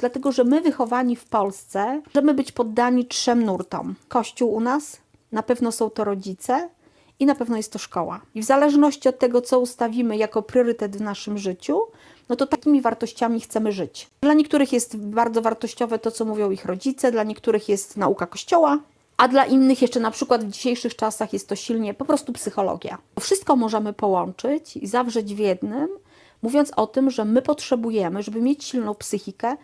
Dlatego, że my wychowani w Polsce możemy być poddani trzem nurtom. Kościół u nas, na pewno są to rodzice i na pewno jest to szkoła. I w zależności od tego, co ustawimy jako priorytet w naszym życiu, no to takimi wartościami chcemy żyć. Dla niektórych jest bardzo wartościowe to, co mówią ich rodzice, dla niektórych jest nauka Kościoła, a dla innych jeszcze na przykład w dzisiejszych czasach jest to silnie po prostu psychologia. Wszystko możemy połączyć i zawrzeć w jednym, mówiąc o tym, że my potrzebujemy, żeby mieć silną psychikę,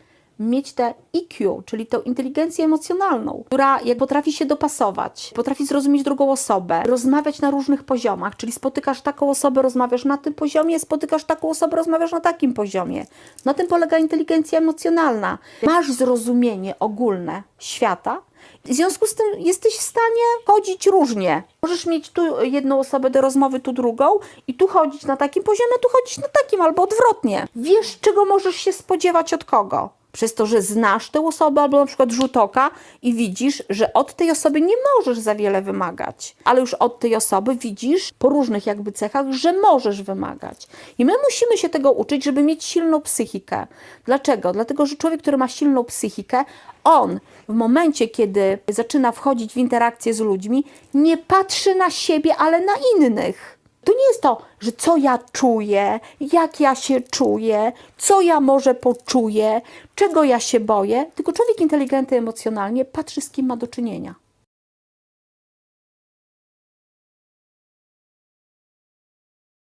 mieć tę EQ, czyli tę inteligencję emocjonalną, która jak potrafi się dopasować, potrafi zrozumieć drugą osobę, rozmawiać na różnych poziomach, czyli spotykasz taką osobę, rozmawiasz na tym poziomie, spotykasz taką osobę, rozmawiasz na takim poziomie. Na tym polega inteligencja emocjonalna. Masz zrozumienie ogólne świata, w związku z tym jesteś w stanie chodzić różnie. Możesz mieć tu jedną osobę do rozmowy, tu drugą i tu chodzić na takim poziomie, tu chodzić na takim albo odwrotnie. Wiesz, czego możesz się spodziewać od kogo. Przez to, że znasz tę osobę albo na przykład rzut oka i widzisz, że od tej osoby nie możesz za wiele wymagać, ale już od tej osoby widzisz po różnych jakby cechach, że możesz wymagać. I my musimy się tego uczyć, żeby mieć silną psychikę. Dlaczego? Dlatego, że człowiek, który ma silną psychikę, on w momencie, kiedy zaczyna wchodzić w interakcję z ludźmi, nie patrzy na siebie, ale na innych. To nie jest to, że co ja czuję, jak ja się czuję, co ja może poczuję, czego ja się boję, tylko człowiek inteligentny emocjonalnie patrzy, z kim ma do czynienia.